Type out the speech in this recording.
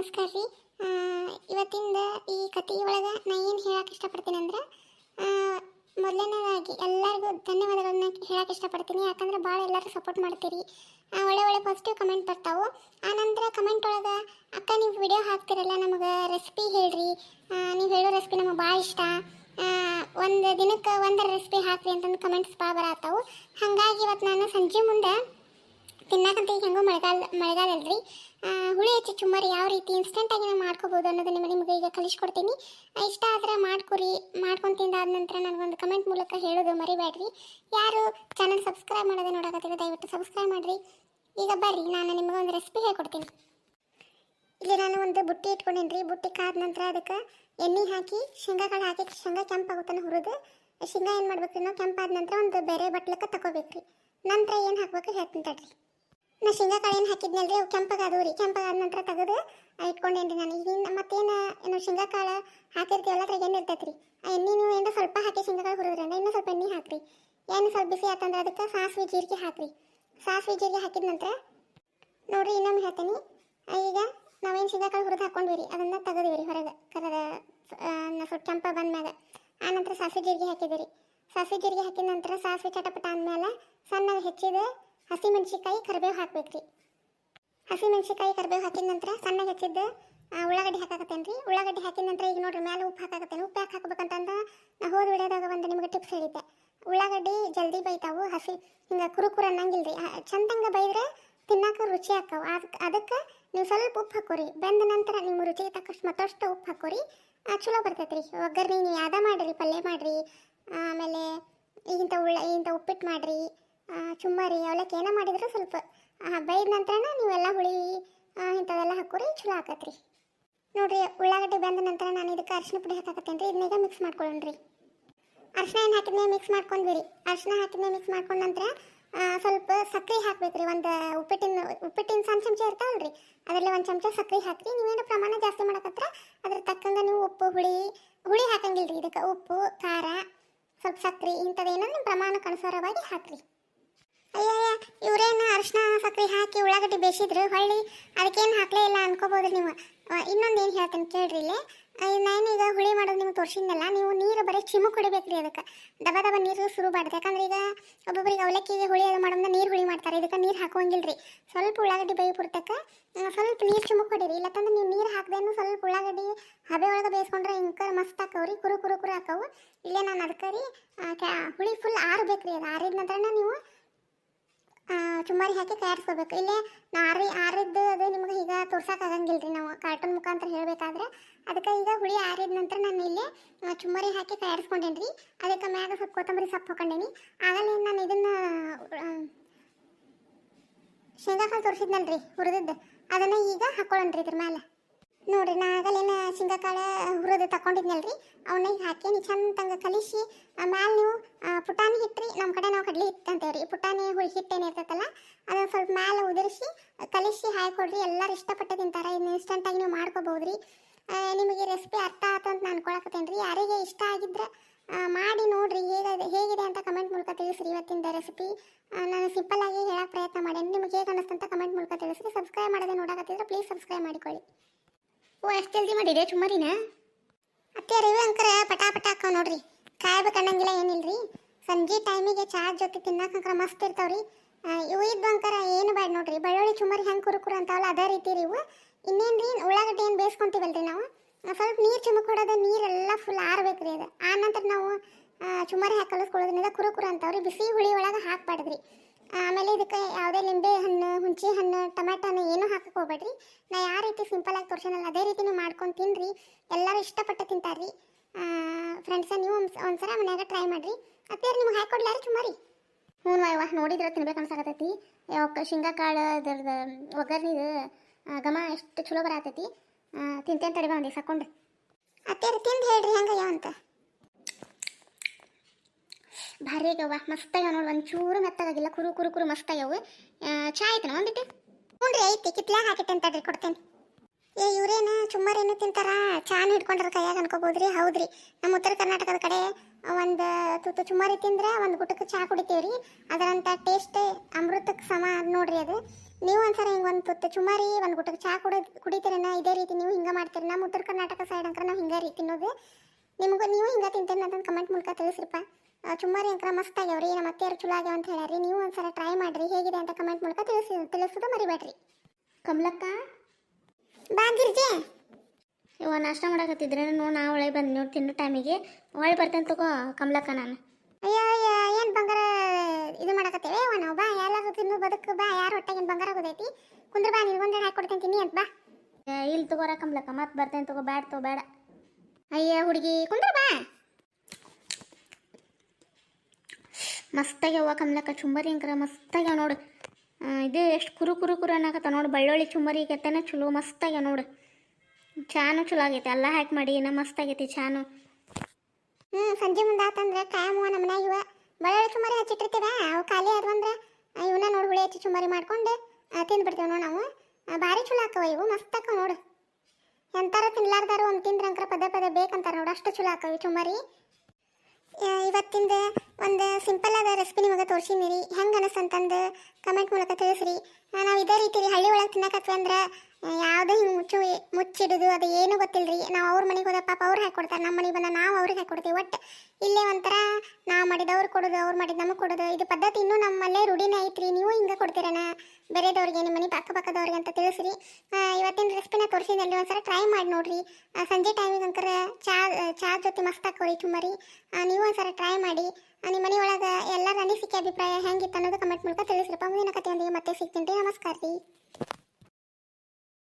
ನಮಸ್ಕಾರ ರೀ. ಇವತ್ತಿಂದ ಈ ಕಥೆ ಒಳಗೆ ನಾ ಏನು ಹೇಳಕ್ಕೆ ಇಷ್ಟಪಡ್ತೀನಿ ಅಂದ್ರೆ ಮೊದಲನೇದಾಗಿ ಎಲ್ಲರಿಗೂ ಧನ್ಯವಾದಗಳನ್ನ ಹೇಳಕ್ಕೆ ಇಷ್ಟಪಡ್ತೀನಿ. ಯಾಕಂದ್ರೆ ಭಾಳ ಎಲ್ಲರೂ ಸಪೋರ್ಟ್ ಮಾಡ್ತೀರಿ. ಒಳ್ಳೆ ಒಳ್ಳೆ ಪಾಸಿಟಿವ್ ಕಮೆಂಟ್ ಬರ್ತಾವೆ. ಆನಂತರ ಕಮೆಂಟ್ ಒಳಗೆ, ಅಕ್ಕ, ನೀವು ವಿಡಿಯೋ ಹಾಕ್ತಿರಲ್ಲ, ನಮಗೆ ರೆಸಿಪಿ ಹೇಳ್ರಿ. ನೀವು ಹೇಳೋ ರೆಸಿಪಿ ನಮಗೆ ಭಾಳ ಇಷ್ಟ. ಒಂದು ದಿನಕ್ಕೆ ಒಂದರ ರೆಸಿಪಿ ಹಾಕ್ರಿ ಅಂತಂದು ಕಮೆಂಟ್ಸ್ ಭಾಳ ಬರತ್ತಾವು ಹಾಗಾಗಿ ಇವತ್ತು ನಾನು ಸಂಜೆ ಮುಂದೆ ತಿನ್ನಕಂತ ಈಗ ಹೆಂಗೋ ಮಳೆಗಾಲ ಮಳೆಗಾಲ ಅಲ್ರಿ ಹುಳಿ ಹೆಚ್ಚು ಚುಮ್ಮರಿ ಯಾವ ರೀತಿ ಇನ್ಸ್ಟೆಂಟಾಗಿ ನಾವು ಮಾಡ್ಕೋಬೋದು ಅನ್ನೋದು ನಿಮಗೆ ನಿಮಗೆ ಈಗ ಕಲಿಸ್ಕೊಡ್ತೀನಿ. ಇಷ್ಟ ಆದರೆ ಮಾಡ್ಕೊರಿ, ಮಾಡ್ಕೊಂಡು ತಿಂದಾದ ನಂತರ ನನಗೊಂದು ಕಮೆಂಟ್ ಮೂಲಕ ಹೇಳೋದು ಮರಿಬೇಡ್ರಿ ಯಾರು ಚಾನಲ್ ಸಬ್ಸ್ಕ್ರೈಬ್ ಮಾಡೋದೇ ನೋಡಕತ್ತೀವಿ ದಯವಿಟ್ಟು ಸಬ್ಸ್ಕ್ರೈಬ್ ಮಾಡಿರಿ. ಈಗ ಬರ್ರಿ, ನಾನು ನಿಮಗೆ ಒಂದು ರೆಸಿಪಿ ಹೇಳ್ಕೊಡ್ತೀನಿ. ಇಲ್ಲಿ ನಾನು ಒಂದು ಬುಟ್ಟಿ ಇಟ್ಕೊಂಡೇನಿ ರೀ ಬುಟ್ಟಿ ಕಾದ ನಂತರ ಅದಕ್ಕೆ ಎಣ್ಣೆ ಹಾಕಿ ಶೇಂಗಾ ಕಾಳು ಹಾಕಿ, ಶೇಂಗಾ ಕೆಂಪಾಗುತ್ತಾನೆ ಹುರಿದು, ಶೇಂಗಾ ಏನು ಮಾಡ್ಬೇಕು ನಾವು ಕೆಂಪಾದ ನಂತರ ಒಂದು ಬೇರೆ ಬಟ್ಲಕ್ಕೆ ತಗೋಬೇಕ್ರಿ ನಂತರ ಏನು ಹಾಕ್ಬೇಕು ಹೇಳ್ತೀನಿ ತಡ್ರಿ. ನಾ ಶೇಂಗಾ ಕಾಳು ಏನು ಹಾಕಿದ್ನಲ್ರಿ? ಅವು ಕೆಂಪಗಾದವು ರೀ. ಕೆಂಪಗಾದ ನಂತರ ತೆಗೆದು ಇಟ್ಕೊಂಡೇನ್ರಿ ನಾನು. ಈಗ ಮತ್ತೇನು, ಏನು ಶೇಂಗಾ ಕಾಳು ಹಾಕಿರ್ತೀವಲ್ಲ, ಅದ್ರಾಗ ಏನು ಇರ್ತೈತೆ ರೀ ಎಣ್ಣೆ ನೀವು ಏನು ಸ್ವಲ್ಪ ಹಾಕಿ ಶೇಂಗಾ ಕಾಳು ಅಂದ್ರೆ ಇನ್ನೂ ಸ್ವಲ್ಪ ಎಣ್ಣೆ ಹಾಕ್ರಿ. ಏನು ಸ್ವಲ್ಪ ಬಿಸಿ ಆತಂದ್ರೆ ಅದಕ್ಕೆ ಸಾಸಿವೆ, ಜೀರಿಗೆ ಹಾಕ್ರಿ. ಸಾಸಿವೆ, ಜೀರಿಗೆ ಹಾಕಿದ ನಂತರ, ನೋಡಿರಿ ಇನ್ನೊಮ್ಮೆ ಹೇಳ್ತೀನಿ. ಈಗ ನಾವೇನು ಶೇಂಗಾ ಕಾಳು ಹುರಿದು ಹಾಕೊಂಡ್ವಿ ರೀ, ಅದನ್ನು ತೆಗೆದಿವಿ ರೀ ಹೊರಗೆ. ಕರದ ಸ್ವಲ್ಪ ಕೆಂಪ ಬಂದ್ಮ್ಯಾಗ. ಆ ನಂತರ ಸಾಸಿವೆ, ಜೀರಿಗೆ ಹಾಕಿದಿರಿ ಸಾಸಿವೆ, ಜೀರಿಗೆ ಹಾಕಿದ ನಂತರ ಸಾಸಿವೆ, ಚಟಪಟ ಅಂದಮೇಲೆ ಸಣ್ಣಗೆ ಹೆಚ್ಚಿದ ಹಸಿ ಮೆಣಸಿಕಾಯಿ ಕರಿಬೇವು ಹಾಕ್ಬೇಕ್ರಿ. ಹಸಿ ಮೆಣಸಿಕಾಯಿ ಕರಿಬೇವು ಹಾಕಿದ ನಂತರ ಸಣ್ಣಗೆ ಹೆಚ್ಚಿದ್ದ ಉಳ್ಳಾಗಡ್ಡಿ ಹಾಕಾಕತ್ತೇನೆ ರೀ ಉಳ್ಳಾಗಡ್ಡಿ ಹಾಕಿದ ನಂತರ ಈಗ ನೋಡ್ರಿ ಮೇಲೆ ಉಪ್ಪು ಹಾಕಾಕತ್ತೇನೆ. ಉಪ್ಪು ಯಾಕೆ ಹಾಕ್ಬೇಕಂತಂದ ನಾ ಹೋದ ವಿಡಿಯೋದಾಗ ಒಂದು ನಿಮಗೆ ಟಿಪ್ಸ್ ಹೇಳಿದ್ದೆ. ಉಳ್ಳಾಗಡ್ಡಿ ಜಲ್ದಿ ಬೈತಾವು, ಹಸಿ ಹಿಂಗೆ ಕುರುಕುರು ಅನ್ನಂಗಿಲ್ಲ ರೀ ಚಂದಂಗ ಬೈದ್ರೆ ತಿನ್ನಾಕ ರುಚಿ ಹಾಕವು ಅದಕ್ಕೆ ಅದಕ್ಕೆ ನೀವು ಸ್ವಲ್ಪ ಉಪ್ಪು ಹಾಕೋರಿ. ಬೆಂದ ನಂತರ ನಿಮ್ಮ ರುಚಿಗೆ ತಕ್ಕಷ್ಟು ಮತ್ತಷ್ಟು ಉಪ್ಪು ಹಾಕೋರಿ. ಚಲೋ ಬರ್ತೈತೆ ರೀ ಒಗ್ಗರಣೆ, ನೀವು ಯಾವ್ದ ಮಾಡಿರಿ, ಪಲ್ಯ ಮಾಡಿರಿ, ಆಮೇಲೆ ಇಂಥ ಉಳ್ಳ ಇಂಥ ಉಪ್ಪಿಟ್ಟು ಮಾಡಿರಿ. ಚುಮ್ಮರಿ ಅವಲಕ್ಕಿ ಏನೋ ಮಾಡಿದ್ರು ಸ್ವಲ್ಪ. ಬೈದ ನಂತರ ನೀವೆಲ್ಲ ಹುಳಿ ಇಂಥವೆಲ್ಲ ಹಾಕೋರಿ, ಚಲೋ ಆಕತ್ರಿ. ನೋಡ್ರಿ, ಉಳ್ಳಾಗಡ್ಡಿ ಬೆಂದ ನಂತರ ನಾನು ಇದಕ್ಕೆ ಅರಿಶಿನ ಪುಡಿ ಹಾಕಕತ್ತೇನೆ ರೀ ಇದನ್ನೀಗ ಮಿಕ್ಸ್ ಮಾಡ್ಕೊಳ್ಳೋಣ್ರಿ ಅರಿಶಿನ ಏನು ಹಾಕಿದ್ನೇ ಮಿಕ್ಸ್ ಮಾಡ್ಕೊಂಡ್ಬಿಡಿ ಅರಿಶಿನ ಹಾಕಿದ್ನೇ ಮಿಕ್ಸ್ ಮಾಡ್ಕೊಂಡ ನಂತರ ಸ್ವಲ್ಪ ಸಕ್ಕರೆ ಹಾಕ್ಬೇಕ್ರಿ, ಒಂದು ಉಪ್ಪಿಟ್ಟಿನ ಉಪ್ಪಿಟ್ಟಿನ ಸಣ್ಣ ಚಮಚ ರೀ ಅದರಲ್ಲಿ ಒಂದು ಚಮಚ ಸಕ್ಕರೆ ಹಾಕಿರಿ ನೀವೇನು ಪ್ರಮಾಣ ಜಾಸ್ತಿ ಮಾಡಕತ್ರ, ಅದ್ರ ತಕ್ಕಂಗೆ ನೀವು ಉಪ್ಪು, ಹುಳಿ ಹುಳಿ ಹಾಕಂಗಿಲ್ರಿ, ಇದಕ್ಕೆ ಉಪ್ಪು, ಖಾರ, ಸ್ವಲ್ಪ ಸಕ್ಕರೆ ಇಂಥದ್ದೇನೋ ನಿಮ್ಮ ಪ್ರಮಾಣಕ್ಕೆ ಅನುಸಾರವಾಗಿ ಹಾಕ್ರಿ. ಅಯ್ಯಯ್ಯ ಇವರೇನು ಅರ್ಶಿನ ಸಕ್ಕರೆ ಹಾಕಿ ಉಳ್ಳಾಗಡ್ಡಿ ಬೇಯಿಸಿದ್ರು. ಹೊಳ್ಳಿ, ಅದಕ್ಕೇನು ಹಾಕಲೇ ಇಲ್ಲ ಅನ್ಕೋಬೋದು ನೀವು. ಇನ್ನೊಂದು ಏನು ಹೇಳ್ತೀನಿ ಕೇಳ್ರಿ ಇಲ್ಲಿ. ನಾನು ಈಗ ಹುಳಿ ಮಾಡೋದು ನಿಮ್ಗೆ ತೋರಿಸಿದ್ನಲ್ಲ, ನೀವು ನೀರು ಬರೀ ಚಿಮು ಕುಡಿಬೇಕ್ರಿ ಅದಕ್ಕೆ. ದಬ ದಬ ನೀರು ಶುರು ಮಾಡ್ದು ಯಾಕಂದ್ರೆ ಈಗ ಒಬ್ಬೊಬ್ಬರಿಗೆ ಅವಲಕ್ಕಿಗೆ ಹುಳಿ ಅದು ಮಾಡೋದನ್ನ ನೀರು ಹುಳಿ ಮಾಡ್ತಾರೆ. ಇದಕ್ಕೆ ನೀರು ಹಾಕೋಂಗಿಲ್ರಿ ಸ್ವಲ್ಪ ಉಳ್ಳಾಗಡ್ಡಿ ಬೇಯಿ ಪುರ್ತಕ್ಕೆ ಸ್ವಲ್ಪ ನೀರು ಚಿಮುಕ್ ಹೊಡೀರಿ. ಇಲ್ಲತ್ತಂದ್ರೆ ನೀವು ನೀರು ಹಾಕ್ದೇನು ಸ್ವಲ್ಪ ಉಳ್ಳಾಗಡ್ಡಿ ಹಬೆ ಒಳಗೆ ಬೇಯಿಸ್ಕೊಂಡ್ರೆ ಹಿಂಗೆ ಮಸ್ತ್ ಹಾಕವ್ರಿ ಕುರು ಕುರು ಕುರು ಹಾಕವು ಇಲ್ಲೇ ನಾನು ಅದಕ್ಕೆ ರೀ ಹುಳಿ ಫುಲ್ ಆರ್ಬೇಕ್ರಿ ಅದು. ಆರಿದ ನಂತರ ನೀವು ಚುಮ್ಮರಿ ಹಾಕಿ ತಯಾರಿಸ್ಕೋಬೇಕು. ಇಲ್ಲೇ ನಾರಿ ಆರಿದ್ದು ಅದು ನಿಮ್ಗೆ ಈಗ ತೋರ್ಸಕ್ಕೆ ಆಗಂಗಿಲ್ಲ ರೀ ನಾವು ಕಾರ್ಟೂನ್ ಮುಖಾಂತರ ಹೇಳಬೇಕಾದ್ರೆ. ಅದಕ್ಕೆ ಈಗ ಹುಳಿ ಆರಿದ ನಂತರ ನಾನು ಇಲ್ಲಿ ಚುಮ್ಮರಿ ಹಾಕಿ ತಯಾರಿಸ್ಕೊಂಡೇನಿ ರೀ ಅದಕ್ಕೆ ಮ್ಯಾಗ ಸ್ವಲ್ಪ ಕೊತ್ತಂಬರಿ ಸೊಪ್ಪು ಹಾಕೊಂಡೇನಿ. ಆಗಲೇ ನಾನು ಇದನ್ನು ಶೇಂಗಾಕಾಳು ರೀ ಹುರಿದದ್ದು. ಅದನ್ನು ಈಗ ಹಾಕೊಳ್ಳೋಣ್ರಿ ಇದ್ರ ಮೇಲೆ ನೋಡ್ರಿ, ನಾ ಆಗಲೇನ ಶೇಂಗಾಕಾಳು ಹುರಿದು ತಗೊಂಡಿದ್ನಲ್ರಿ ಅವನ್ನ ಈಗ ಚಂದಂಗೆ ಕಲಿಸಿ ಆಮೇಲೆ ನೀವು ನಮ್ಮ ಕಡೆ ನಾವು ಕಡ್ಲಿ ಹಿಟ್ಟು ರೀ ಪುಟಾಣಿ, ಹುಳಿ ಹಿಟ್ಟು ಏನಿರ್ತೈತಲ್ಲ ಅದನ್ನ ಸ್ವಲ್ಪ ಮೇಲೆ ಉದುರಿಸಿ, ಕಲಿಸಿ ಹಾಕೊಡ್ರಿ ಎಲ್ಲರೂ ಇಷ್ಟಪಟ್ಟು ತಿಂತಾರೆ. ಇದನ್ನ ಇನ್ಸ್ಟೆಂಟಾಗಿ ನೀವು ಮಾಡ್ಕೋಬಹುದ್ರಿ. ರೀ ನಿಮಗೆ ರೆಸಿಪಿ ಅರ್ಥ ಆಯ್ತು ಅಂತ ನಾನು ಅನ್ಕೊಳಕತ್ತೇನೆ ರೀ ಯಾರಿಗೆ ಇಷ್ಟ ಆಗಿದ್ರೆ ಮಾಡಿ ನೋಡ್ರಿ. ಹೇಗಿದೆ ಹೇಗಿದೆ ಅಂತ ಕಮೆಂಟ್ ಮೂಲಕ ತಿಳಿಸ್ರಿ ಇವತ್ತಿನ ರೆಸಿಪಿ ನಾನು ಸಿಂಪಲ್ ಆಗಿ ಹೇಳಕ್ಕೆ ಪ್ರಯತ್ನ ಮಾಡೇನಿ. ನಿಮಗೆ ಹೇಗೆ ಅಂತ ಕಮೆಂಟ್ ಮೂಲಕ ತಿಳಿಸ್ರಿ. ಸಬ್ಸ್ಕ್ರೈಬ್ ಮಾಡೋದೇ ನೋಡಕತ್ತಿದ್ರೆ ಪ್ಲೀಸ್ ಸಬ್ಸ್ಕ್ರೈಬ್ ಮಾಡಿಕೊಳ್ಳಿ. ಓ, ಅಷ್ಟು ಜಲ್ದಿ ಮಾಡಿದೆ ಚುಮ್ಮರಿನ? ಅತ್ತೆ ರವಿ ಅಂಕರ ಪಟಾ ಹಾಕೋ ನೋಡ್ರಿ. ಕಾಯ್ಬೇಕು ಅನ್ನಂಗಿಲ್ಲ ಏನಿಲ್ರಿ. ಸಂಜೆ ಟೈಮಿಗೆ ಚಹಾ ಜೊತೆ ತಿನ್ನಕ್ಕೆ ಅಂಕರ ಮಸ್ತ್ ಇರ್ತಾವ್ರಿ. ರೀ ಇವು ಇದ್ದು ಅಂಕರ ಏನು ಬೇಡ ನೋಡ್ರಿ. ಬೆಳ್ಳುಳ್ಳಿ ಚುಮರಿ ಹೆಂಗೆ ಕುರುಕುರು ಅಂತಾವಲ್ಲ ಅದೇ ರೀತಿ ರೀ ಇವು. ಇನ್ನೇನು ರೀ ಉಳ್ಳಾಗಡ್ಡಿ ಏನು ಬೇಯಿಸ್ಕೊಂತೀವಲ್ರಿ ನಾವು? ಸ್ವಲ್ಪ ನೀರು ಚುಮಕ್ ಕೊಡೋದು ನೀರೆಲ್ಲ ಫುಲ್ ಆರ್ಬೇಕು ರೀ ಅದು. ಆ ನಂತರ ನಾವು ಚುಮರಿ ಹಾಕಿ ಕಲಿಸ್ಕೊಳ್ಳೋದ್ರಿಂದ ಕುರುಕುರು ಅಂತಾವ್ರಿ. ಬಿಸಿ ಹುಳಿ ಒಳಗೆ ಹಾಕ್ಬಾರ್ದ್ರಿ. ಆಮೇಲೆ ಇದಕ್ಕೆ ಯಾವುದೇ ಲಿಂಬೆ ಹಣ್ಣು ಹುಂಚಿ ಹಣ್ಣು ಟೊಮೆಟೊ ಏನು ಹಾಕಕ್ಕೆ ಹೋಗ್ಬೇಡ್ರಿ. ನಾ ಯಾವ ರೀತಿ ಸಿಂಪಲ್ ಆಗಿ ತೋರ್ಸೇನಲ್ಲ ಅದೇ ರೀತಿ ನೀವು ಮಾಡ್ಕೊಂಡು ತಿನ್ನಿರಿ ಎಲ್ಲರೂ ಇಷ್ಟಪಟ್ಟು ತಿಂತಾರ್ರಿ. ಫ್ರೆಂಡ್ಸ ನೀವು ಒಂದು ಒಂದ್ಸಲ ಮನ್ಯಾಗ ಟ್ರೈ ಮಾಡ್ರಿ. ಅತ್ತೇರಿ ನಿಮ್ಗೆ ಹಾಕೊಡ್ಲಾರ ಚುಮಾರಿ ಹ್ಞೂ ವಾಯವ್ವ ನೋಡಿದ್ರೆ ತಿನ್ಬೇಕು ಅನ್ಸಾಕತ್ತೈತಿ. ಶೇಂಗಾ ಕಾಳು ಅದ್ರದ್ದು ಒಗ್ಗರ್ನಿದು ಘಮ ಎಷ್ಟು ಚಲೋ ಬರತೈತಿ. ತಿಂತೇನೆ ತಡಿ ಒಂದು ಸಾಕೊಂಡು ಅತ್ತೇರಿ ತಿಂದು ಹೇಳ್ರಿ ಹೆಂಗಯ್ಯ ಅಂತ. ಭಾರಿ ಆಗ್ಯಾವ ಮಸ್ತ್ ಆಗ್ಯಾವ ನೋಡಿ, ಒಂಚೂರು ಮೆತ್ತಾಗಿಲ್ಲ ಕುರು ಕುರು ಕುರು ಮಸ್ತ್ ಆಗ್ಯಾವ. ಚಾ ಆಯ್ತನ ಒಂದಿಟ್ಟು ಹ್ಞೂ ರೀ ಐತಿ ಕಿತ್ಲಾಗ ಹಾಕಿಟ್ಟೆ ತಡ್ರಿ, ಕೊಡ್ತೇನೆ. ಏ, ಇವ್ರೇನು ಚುಮ್ಮರೇನು ತಿಂತಾರ? ಚಾನ್ ಹಿಡ್ಕೊಂಡ್ರ ಕೈಯಾಗ ಅನ್ಕೋಬೋದ್ರಿ? ಹೌದ್ರಿ, ನಮ್ಮ ಉತ್ತರ ಕರ್ನಾಟಕದ ಕಡೆ ತುತ್ತು ಚುಮಾರಿ ತಿಂದ್ರೆ ಒಂದು ಗುಟಕ್ಕೆ ಕುಡಿತೀವಿ ರೀ ಅದರಂಥ ಟೇಸ್ಟ್ ಅಮೃತಕ್ಕೆ ಸಮ ನೋಡ್ರಿ ಅದು. ನೀವು ಒಂದ್ಸಲ ಹಿಂಗೆ ಒಂದು ತುತ್ತು ಚುಮಾರಿ ಒಂದು ಗುಟಕ್ಕೆ ಚಹಾ ಕುಡಿ, ಕುಡಿತೀರನ? ಇದೇ ರೀತಿ ನೀವು ಹಿಂಗೆ ಮಾಡ್ತೀರಿ. ನಮ್ಮ ಉತ್ತರ ಕರ್ನಾಟಕ ಸೈಡ್ ಅಂಕರ ನಾವು ಹಿಂಗೆ ರೀತಿ ತಿನ್ನೋದು. ನಿಮ್ಗೆ, ನೀವು ಹಿಂಗೆ ತಿಂತೀರಿ ಅಂತ ಕಮೆಂಟ್ ಮೂಲಕ ತಿಳಿಸ್ರಿಪ್ಪ. ಚುಮಾರಿ ಅಂಕರ ಮಸ್ತ್ ಆಗ್ಯಾವ್ರಿ. ನಮ್ಮ ಅತ್ತೆಯರು ಚಲೋ ಆಗ್ಯಾವ ಅಂತ ಹೇಳ್ಯಾರಿ ನೀವು ಒಂದ್ಸಲ ಟ್ರೈ ಮಾಡ್ರಿ. ಹೇಗಿದೆ ಅಂತ ಕಮೆಂಟ್ ಮೂಲಕ ತಿಳಿಸಿ, ತಿಳಿಸೋದು ಮರಿಬೇಡ್ರಿ. ಕಮಲಕ್ಕ? ಬಾ ಗಿರ್ಜೆ. ನಾಷ್ಟ ಮಾಡಕತ್ತಿದ್ರೆ ನೋಡಿ ನಾ ಒಳಗೆ ಬಂದು ನೋಡಿ ತಿನ್ನೋ ಟೈಮಿಗೆ ಒಳ್ಳೆ ಬರ್ತೇನೆ ತಗೋ ಕಮಲಕ್ಕ ನಾನು. ಅಯ್ಯೋ ಅಯ್ಯೋ ಏನು ಬಂಗಾರ ಇದು ಮಾಡಕತ್ತೇವೆ ನಾವು ಬಾ ಎಲ್ಲರೂ ತಿನ್ನು ಬದುಕು ಬಾ ಯಾರ ಹೊಟ್ಟೆಗೆ ಬಂಗಾರ ಆಗೋದೈತಿ? ಕುಂದ್ರ ಬಾ ನಿನ್ಗೊಂದು ಕೊಡ್ತೇನೆ ತಿನ್ನಿ ಅಂತ ಬಾ. ಇಲ್ಲಿ ತಗೋರ ಕಮಲಕ್ಕ ಮತ್ತೆ ಬರ್ತೇನೆ ತಗೋ ಬ್ಯಾಡ ತಗೋ ಬೇಡ ಅಯ್ಯ ಹುಡುಗಿ ಕುಂದ್ರ ಬಾ. ಮಸ್ತಾಗ್ಯವ ಕಮಲಕ್ಕ ಚುಂಬರಿ ಅಂಕರ ಮಸ್ತಾಗ್ಯಾವ ನೋಡು. ಇದು ಎಷ್ಟು ಕುರು ಕುರು ಕುರು ಅನ್ನಕತ್ತ ನೋಡು ಬಳ್ಳೊಳ್ಳಿ ಚುಂಬರಿ ಕೆತ್ತನೆ ಚಲೋ ಮಸ್ತಾಗ್ಯಾವ ನೋಡು. ಚಾನು ಚಲೋ ಆಗೈತೆ ಎಲ್ಲ ಹ್ಯಾಕ್ ಮಾಡಿ ಏನ ಮಸ್ತ್ ಆಗೈತಿ ಚಾನು. ಹ್ಞೂ ಸಂಜೆ ಮುಂದೆ ಆತಂದ್ರೆ ಕಾಯಮ ನಮ್ಮ ಮನ್ಯಾಗ ಇವ. ಬಳ್ಳಿ ಚುಮಾರಿ ಹಚ್ಚಿಟ್ಟಿರ್ತೀವ ಅವು ಖಾಲಿ ಆದ್ವು ಅಂದ್ರೆ ಆ, ಇವನ್ನ ನೋಡಿ ಹುಳಿ ಹಚ್ಚಿ ಚುಮಾರಿ ಮಾಡ್ಕೊಂಡು ತಿಂದ್ಬಿಡ್ತೀವಿ ನೋಡಿ ನಾವು. ಭಾರಿ ಚಲೋ ಹಾಕವ ಇವು ಮಸ್ತ್ ಹಾಕವ ನೋಡು. ಎಂತಾರ ತಿನ್ಲಾರ್ದಾರು ಒಂದು ತಿಂದ್ರಂಕ್ರ ಪದೇ ಪದೇ ಬೇಕಂತಾರ ನೋಡು ಅಷ್ಟು ಚಲೋ ಆಕವ ಚುಮಾರಿ ಇವತ್ತಿಂದ ಒಂದು ಸಿಂಪಲ್ ಆದ ರೆಸಿಪಿ ನಿಮಗೆ ತೋರಿಸಿನಿ ಹೆಂಗೆ ಅನಿಸ್ತಂತಂದು ಕಮೆಂಟ್ ಮೂಲಕ ತಿಳಿಸ್ರಿ. ನಾವು ಇದೇ ರೀತಿ ರೀ ಹಳ್ಳಿ ಒಳಗೆ ತಿನ್ನಕತ್ವಿ ಅಂದ್ರೆ ಯಾವುದೇ ಹಿಂಗೆ ಮುಚ್ಚು ಮುಚ್ಚಿಡುದು ಅದು ಏನು ರೀ ನಾವು ಅವ್ರ ಮನೆಗೆ ಹೋದ ಪಾಪ ಅವ್ರು ಹಾಕೊಡ್ತಾರೆ ನಮ್ಮ ಮನೆಗೆ ಬಂದ ನಾವು ಅವ್ರಿಗೆ ಹಾಕೊಡ್ತೀವಿ ಒಟ್ಟು ಇಲ್ಲೇ ಒಂಥರ ನಾವು ಮಾಡಿದ ಅವ್ರು ಕೊಡೋದು ಅವ್ರು ಮಾಡಿದ ನಮಗೆ ಕೊಡೋದು ಇದು ಪದ್ಧತಿ ಇನ್ನೂ ನಮ್ಮಲ್ಲೇ ರೂಢಿನೇ ಐತ್ರಿ. ನೀವು ಹಿಂಗೆ ಕೊಡ್ತೀರನ? ಬೇರೆದವ್ರಿಗೆ ನಿಮ್ಮ ಮನೆ ಪಕ್ಕಪಕ್ಕದವ್ರಿಗೆ ಅಂತ ತಿಳಿಸ್ರಿ. ಇವತ್ತಿನ ರೆಸಿಪಿನ ತೋರಿಸಿದಲ್ಲಿ ಒಂದ್ಸಲ ಟ್ರೈ ಮಾಡಿ ನೋಡ್ರಿ. ಸಂಜೆ ಟೈಮಿಗೆ ಅಂಕರ ಚಾ ಚಾ ಜೊತೆ ಮಸ್ತ್ ಹಾಕೋರಿ ಆ, ನೀವು ಒಂದ್ಸಲ ಟ್ರೈ ಮಾಡಿ. ಆ, ಮನೆ ಒಳಗೆ ಎಲ್ಲರ ಅನಿಸಿಕೆ ಅಭಿಪ್ರಾಯ ಹೆಂಗಿತ್ತು ಅನ್ನೋದು ಕಮೆಂಟ್ ಮೂಲಕ ತಿಳಿಸ್ರಪ್ಪ ಮುಂದಿನ ಕಥೆಯೊಂದಿಗೆ ಮತ್ತೆ ಸಿಗ್ತೀನಿ ನಮಸ್ಕಾರ ರೀ.